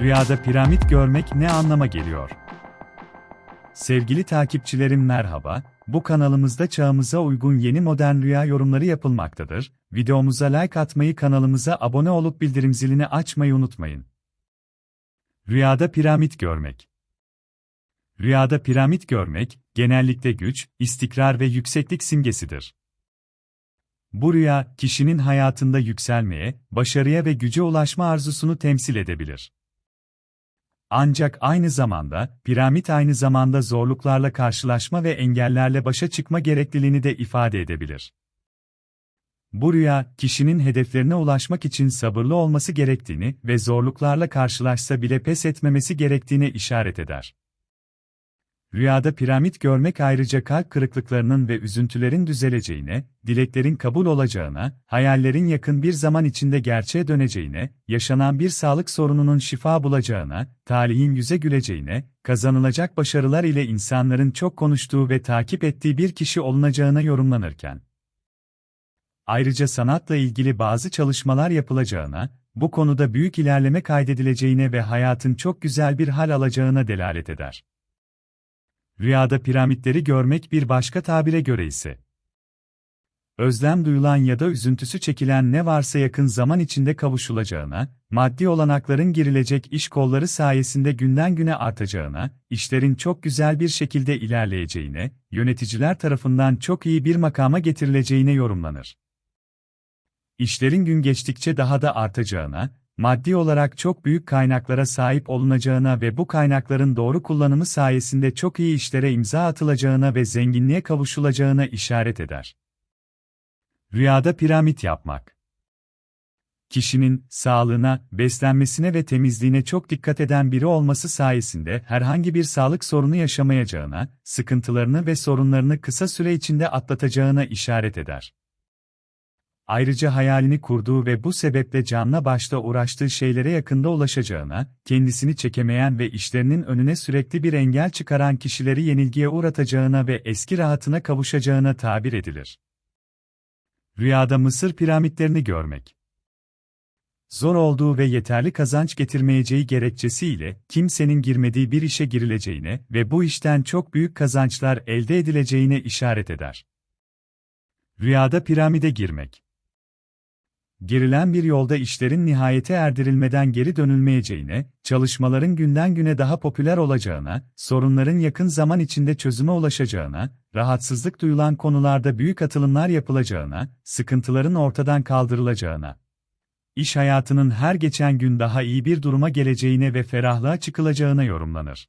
Rüyada piramit görmek ne anlama geliyor? Sevgili takipçilerim merhaba, bu kanalımızda çağımıza uygun yeni modern rüya yorumları yapılmaktadır. Videomuza like atmayı kanalımıza abone olup bildirim zilini açmayı unutmayın. Rüyada piramit görmek Rüyada piramit görmek, genellikle güç, istikrar ve yükseklik simgesidir. Bu rüya, kişinin hayatında yükselmeye, başarıya ve güce ulaşma arzusunu temsil edebilir. Ancak aynı zamanda, piramit aynı zamanda zorluklarla karşılaşma ve engellerle başa çıkma gerekliliğini de ifade edebilir. Bu rüya, kişinin hedeflerine ulaşmak için sabırlı olması gerektiğini ve zorluklarla karşılaşsa bile pes etmemesi gerektiğine işaret eder. Rüyada piramit görmek ayrıca kalp kırıklıklarının ve üzüntülerin düzeleceğine, dileklerin kabul olacağına, hayallerin yakın bir zaman içinde gerçeğe döneceğine, yaşanan bir sağlık sorununun şifa bulacağına, talihin yüze güleceğine, kazanılacak başarılar ile insanların çok konuştuğu ve takip ettiği bir kişi olunacağına yorumlanırken, ayrıca sanatla ilgili bazı çalışmalar yapılacağına, bu konuda büyük ilerleme kaydedileceğine ve hayatın çok güzel bir hal alacağına delalet eder. Rüyada piramitleri görmek bir başka tabire göre ise özlem duyulan ya da üzüntüsü çekilen ne varsa yakın zaman içinde kavuşulacağına, maddi olanakların girilecek iş kolları sayesinde günden güne artacağına, işlerin çok güzel bir şekilde ilerleyeceğine, yöneticiler tarafından çok iyi bir makama getirileceğine yorumlanır. İşlerin gün geçtikçe daha da artacağına, maddi olarak çok büyük kaynaklara sahip olunacağına ve bu kaynakların doğru kullanımı sayesinde çok iyi işlere imza atılacağına ve zenginliğe kavuşulacağına işaret eder. Rüyada piramit yapmak Kişinin sağlığına, beslenmesine ve temizliğine çok dikkat eden biri olması sayesinde herhangi bir sağlık sorunu yaşamayacağına, sıkıntılarını ve sorunlarını kısa süre içinde atlatacağına işaret eder. Ayrıca hayalini kurduğu ve bu sebeple canla başta uğraştığı şeylere yakında ulaşacağına, kendisini çekemeyen ve işlerinin önüne sürekli bir engel çıkaran kişileri yenilgiye uğratacağına ve eski rahatına kavuşacağına tabir edilir. Rüyada Mısır piramitlerini görmek Zor olduğu ve yeterli kazanç getirmeyeceği gerekçesiyle kimsenin girmediği bir işe girileceğine ve bu işten çok büyük kazançlar elde edileceğine işaret eder. Rüyada piramide girmek gerilen bir yolda işlerin nihayete erdirilmeden geri dönülmeyeceğine, çalışmaların günden güne daha popüler olacağına, sorunların yakın zaman içinde çözüme ulaşacağına, rahatsızlık duyulan konularda büyük atılımlar yapılacağına, sıkıntıların ortadan kaldırılacağına, iş hayatının her geçen gün daha iyi bir duruma geleceğine ve ferahlığa çıkılacağına yorumlanır.